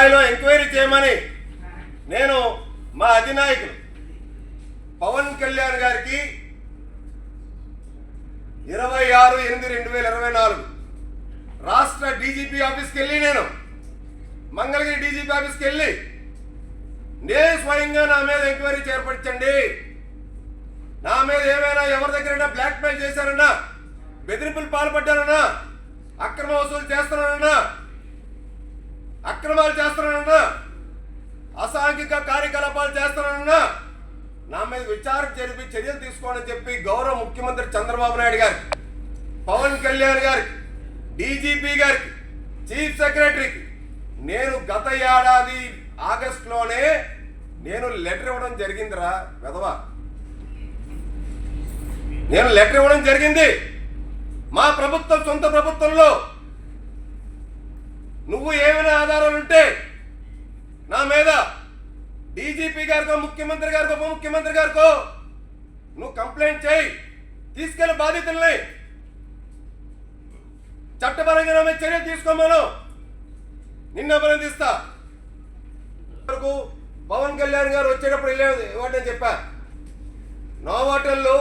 స్థాయిలో ఎంక్వైరీ చేయమని నేను మా అధినాయకులు పవన్ కళ్యాణ్ గారికి ఇరవై ఆరు ఎనిమిది రెండు వేల ఇరవై నాలుగు రాష్ట్ర డీజీపీ ఆఫీస్కి వెళ్ళి నేను మంగళగిరి డీజీపీ ఆఫీస్కి వెళ్ళి నేను స్వయంగా నా మీద ఎంక్వైరీ చేపట్టండి నా మీద ఏమైనా ఎవరి దగ్గరైనా బ్లాక్మెయిల్ చేశారన్నా బెదిరింపులు పాల్పడ్డారన్నా అక్రమ వసూలు చేస్తున్నానన్నా అక్రమాలు చేస్తున్నానన్నా అసాంఘిక కార్యకలాపాలు చేస్తున్నానన్నా నా మీద విచారణ జరిపి చర్యలు తీసుకోవాలని చెప్పి గౌరవ ముఖ్యమంత్రి చంద్రబాబు నాయుడు గారికి పవన్ కళ్యాణ్ గారికి డీజీపీ గారికి చీఫ్ సెక్రటరీకి నేను గత ఏడాది ఆగస్టులోనే నేను లెటర్ ఇవ్వడం జరిగిందిరా వెధవా. నేను లెటర్ ఇవ్వడం జరిగింది. మా ప్రభుత్వం సొంత ప్రభుత్వంలో నువ్వు ఏమైనా ఆధారాలు ఉంటే నా మీద డీజీపీ గారికో ముఖ్యమంత్రి గారికో ఉప ముఖ్యమంత్రి గారికో నువ్వు కంప్లైంట్ చేయి. తీసుకెళ్ళి బాధితుల్ని చట్టపరంగా నా మీద చర్య తీసుకోమను. నిన్న అభినందిస్తా వరకు పవన్ కళ్యాణ్ గారు వచ్చేటప్పుడు వెళ్ళేది ఇవ్వండి చెప్పా. నో హోటల్లో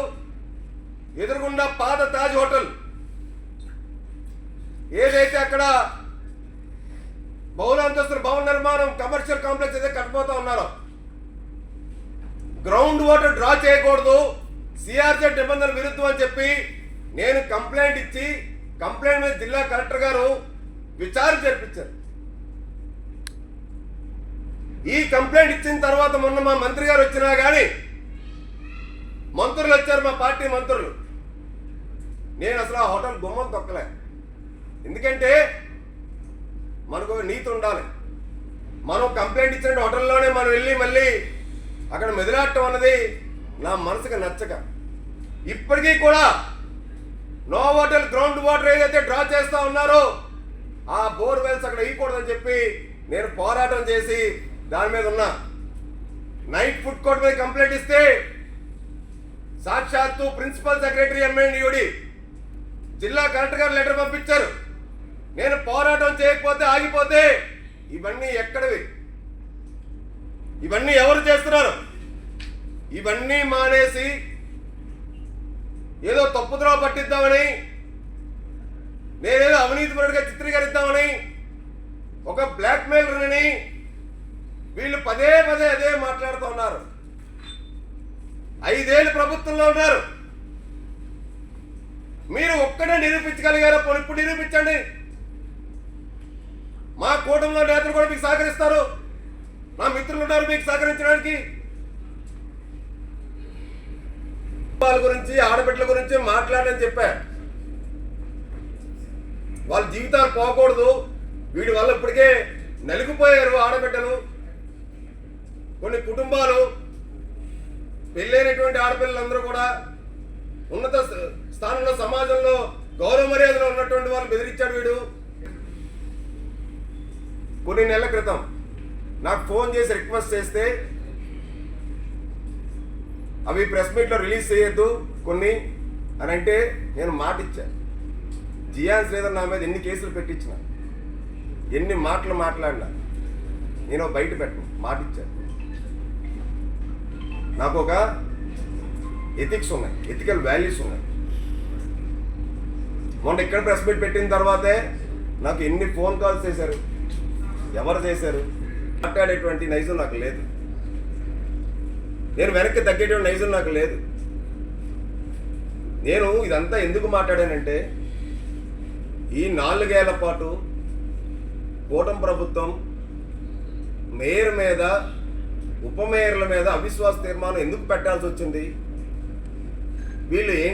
ఎదురుగుండా పాత తాజ్ హోటల్. ఏదైతే అక్కడ బహుళ అంతస్తుల భవన నిర్మాణం కమర్షియల్ కాంప్లెక్స్ అయితే కట్టిపోతా ఉన్నారు. గ్రౌండ్ వాటర్ డ్రా చేయకూడదు. సిఆర్సెట్ నిబంధనలు విరుద్ధం అని చెప్పి నేను కంప్లైంట్ ఇచ్చి కంప్లైంట్ మీద జిల్లా కలెక్టర్ గారు విచారణ జరిపించారు. ఈ కంప్లైంట్ ఇచ్చిన తర్వాత మొన్న మా మంత్రి గారు వచ్చినా కానీ మంత్రులు వచ్చారు మా పార్టీ మంత్రులు. నేను అసలు ఆ హోటల్ గుమ్మం తొక్కలే. ఎందుకంటే మనకు నీతి ఉండాలి. మనం కంప్లైంట్ ఇచ్చిన హోటల్లోనే మనం వెళ్ళి మళ్ళీ అక్కడ మెదిలాడటం అన్నది నా మనసుకు నచ్చక. ఇప్పటికీ కూడా నో హోటల్ గ్రౌండ్ వాటర్ ఏదైతే డ్రా చేస్తూ ఉన్నారో ఆ బోర్వెల్స్ అక్కడ వేయకూడదని చెప్పి నేను పోరాటం చేసి దాని మీద ఉన్నా. నైట్ ఫుడ్ కోర్ట్ మీద కంప్లైంట్ ఇస్తే సాక్షాత్తు ప్రిన్సిపల్ సెక్రటరీ ఎంఎన్డియుడి జిల్లా కలెక్టర్ గారు లెటర్ పంపించారు. నేను పోరాటం చేయకపోతే ఆగిపోతే ఇవన్నీ ఎక్కడవి? ఇవన్నీ ఎవరు చేస్తున్నారు? ఇవన్నీ మానేసి ఏదో తప్పుద్రోవ పట్టిద్దామని నేనేదో అవినీతిపరుడిగా చిత్రీకరిద్దామని ఒక బ్లాక్మెయిలర్ని వీళ్ళు పదే పదే అదే మాట్లాడుతూ ఉన్నారు. ఐదేళ్ళు ప్రభుత్వంలో ఉన్నారు. మీరు ఒక్కడే నిరూపించగలిగారా? ఇప్పుడు నిరూపించండి. మా కూటమిలో నేతలు కూడా మీకు సహకరిస్తారు. మా మిత్రులు ఉన్నారు మీకు సహకరించడానికి. వాళ్ళ గురించి ఆడబిడ్డల గురించి మాట్లాడని చెప్పా. వాళ్ళ జీవితాలు పోకూడదు. వీడి వల్ల ఇప్పటికే నలిగిపోయారు ఆడబిడ్డలు. కొన్ని కుటుంబాలు పెళ్ళైనటువంటి ఆడపిల్లలందరూ కూడా ఉన్నత స్థానంలో సమాజంలో గౌరవ మర్యాదలో ఉన్నటువంటి వాళ్ళు బెదిరించాడు వీడు. కొన్ని నెలల క్రితం నాకు ఫోన్ చేసి రిక్వెస్ట్ చేస్తే అవి ప్రెస్ మీట్లో రిలీజ్ చేయొద్దు కొన్ని అని అంటే నేను మాట ఇచ్చాను జియాన్ శ్రీధర్ నా మీద ఎన్ని కేసులు పెట్టించిన ఎన్ని మాటలు మాట్లాడినా నేను బయట పెట్టను మాట ఇచ్చాను నాకు ఒక ఎథిక్స్ ఉన్నాయి ఎథికల్ వాల్యూస్ ఉన్నాయి. మొన్న ఇక్కడ ప్రెస్ మీట్ పెట్టిన తర్వాతే నాకు ఎన్ని ఫోన్ కాల్స్ చేశారు. ఎవరు చేశారు? మాట్లాడేటువంటి నైజం నాకు లేదు. నేను వెనక్కి తగ్గేటువంటి నైజం నాకు లేదు. నేను ఇదంతా ఎందుకు మాట్లాడానంటే ఈ నాలుగేళ్ళ పాటు కూటమి ప్రభుత్వం మేయర్ మీద ఉప మేయర్ల మీద అవిశ్వాస తీర్మానం ఎందుకు పెట్టాల్సి వచ్చింది? వీళ్ళు ఏం